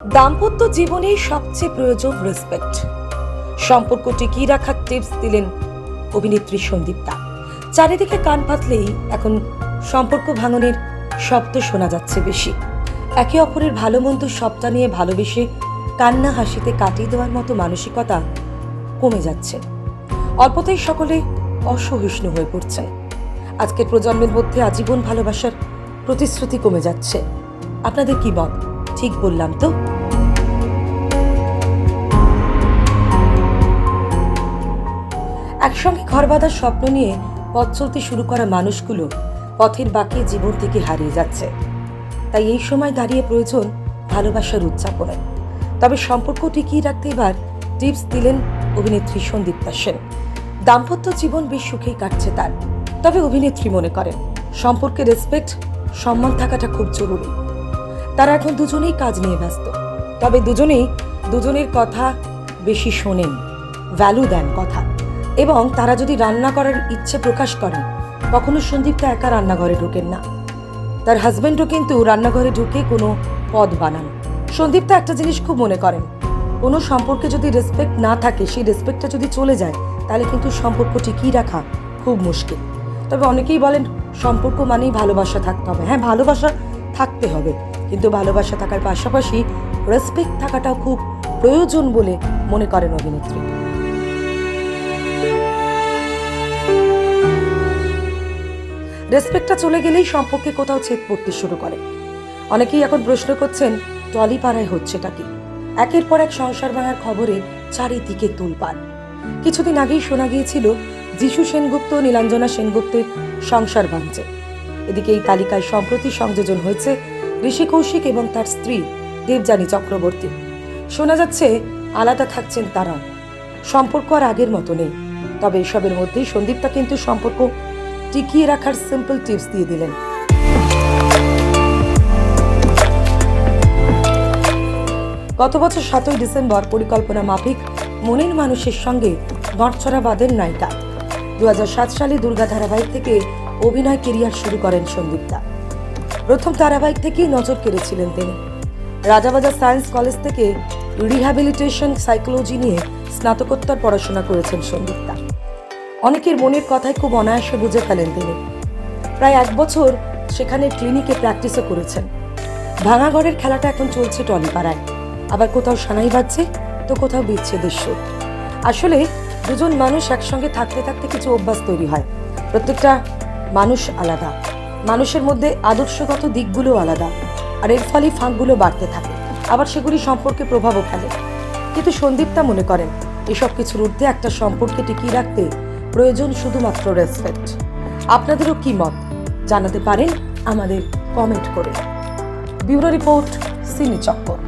দাম্পত্য জীবনে সবচেয়ে প্রয়োজন রেসপেক্ট সম্পর্ক টিকিয়ে রাখার টিপস দিলেন অভিনেত্রী সন্দীপ্তা চারিদিকে কান পাতলেই এখন সম্পর্ক ভাঙনের শব্দ শোনা যাচ্ছে বেশি। একে অপরের ভালো মন্দ সবটা নিয়ে ভালোবেসে কান্না হাসিতে কাটিয়ে দেওয়ার মতো মানসিকতা কমে যাচ্ছে। অল্পতেই সকলে অসহিষ্ণু হয়ে পড়ছেন। আজকের প্রজন্মের মধ্যে আজীবন ভালোবাসার প্রতিশ্রুতি কমে যাচ্ছে। আপনাদের কি মত? ঠিক বললাম তো? একসঙ্গে ঘর বাঁধার স্বপ্ন নিয়ে পথ চলতে শুরু করা মানুষগুলো পথের বাকি জীবন থেকে হারিয়ে যাচ্ছে। তাই এই সময় দাঁড়িয়ে প্রয়োজন ভালোবাসার উদযাপনের। তবে সম্পর্ক টিকিয়ে রাখতে এবার টিপস দিলেন অভিনেত্রী সন্দীপ্তা সেন। দাম্পত্য জীবন বেশ সুখেই কাটছে তার। তবে অভিনেত্রী মনে করেন, সম্পর্কে রেসপেক্ট সম্মান থাকাটা খুব জরুরি। তারা এখন দুজনেই কাজ নিয়ে ব্যস্ত। তবে দুজনেই, দুজনের কথা বেশি শোনেন ভ্যালু দেন কথা। এবং তারা যদি রান্না করার ইচ্ছে প্রকাশ করেন, কখনো সন্দীপটা একা রান্নাঘরে ঢোকেন না। তার হাজবেন্ডও কিন্তু রান্নাঘরে ঢুকে কোনো পদ বানান। সন্দীপটা একটা জিনিস খুব মনে করেন, কোনো সম্পর্কে যদি রেসপেক্ট না থাকে, সেই রেসপেক্টটা যদি চলে যায়, তাহলে কিন্তু সম্পর্ক টিকিয়ে রাখা খুব মুশকিল। তবে অনেকেই বলেন, সম্পর্ক মানেই ভালোবাসা থাকতে হবে। হ্যাঁ ভালোবাসা থাকতে হবে। কিন্তু ভালোবাসা থাকার পাশাপাশি রেসপেক্ট থাকাটাও খুব প্রয়োজন বলে মনে করেন অভিনেত্রী। রেসপেক্টটা চলে গেলেই সম্পর্কে কোথাও ছেদ পড়তে শুরু করে। অনেকেই এখন প্রশ্ন করছেন, টলিপাড়ায় হচ্ছেটা কি? একের পর এক সংসার ভাঙার খবরে চারিদিকে তুলপান কিছুদিন আগেই শোনা গিয়েছিল, যিশু সেনগুপ্ত নীলাঞ্জনা সেনগুপ্তের সংসার ভাঙছে। এদিকে এই তালিকায় সম্প্রতি সংযোজন হয়েছে ঋষি কৌশিক এবং তার স্ত্রী দেবযানী চক্রবর্তী। শোনা যাচ্ছে, আলাদা থাকছেন তারাও সম্পর্ক আর আগের মতো নেই। তবে এসবের মধ্যেই সন্দীপটা কিন্তু সম্পর্ক টিকিয়ে রাখার সিম্পল টিপস দিয়ে দিলেন। গত বছর সাতই ডিসেম্বর পরিকল্পনা মাফিক মনের মানুষের সঙ্গে নড়ছড়া বাঁধেন নায়িকা। দু হাজার সাত সালে দুর্গা ধারাবাহিক থেকে অভিনয় কেরিয়ার শুরু করেন সন্দীপ্তা প্রথম ধারাবাহিক থেকেই নজর কেড়েছিলেন তিনি। রাজাবাজার সায়েন্স কলেজ থেকে রিহ্যাবিলিটেশন সাইকোলজি নিয়ে স্নাতকোত্তর পড়াশোনা করেছেন সন্দীপ্তা অনেকের মনের কথাই খুব অনায়াসে বুঝে ফেলেন তিনি। প্রায় এক বছর সেখানে ক্লিনিকে প্র্যাকটিসও করেছেন। ভাঙা ঘরের খেলাটা এখন চলছে টলিপাড়ায়। আবার কোথাও সানাই বাজছে, তো কোথাও বিচ্ছেদের সুর আসলে দুজন মানুষ একসঙ্গে থাকতে থাকতে কিছু অভ্যাস তৈরি হয়। প্রত্যেকটা মানুষ আলাদা। মানুষের মধ্যে আদর্শগত দিকগুলো আলাদা, আর এর ফলে ফাঁকগুলো বাড়তে থাকে, আবার সেগুলি সম্পর্কে প্রভাবও ফেলে। কিন্তু সন্দীপ তা মনে করেন, এসব কিছুর ঊর্ধ্বে একটা সম্পর্কে টিকিয়ে রাখতে প্রয়োজন শুধুমাত্র রেসপেক্ট আপনাদেরও কি মত? জানাতে পারেন আমাদের কমেন্ট করে। ব্যুরো রিপোর্ট, সিনি চক্কর।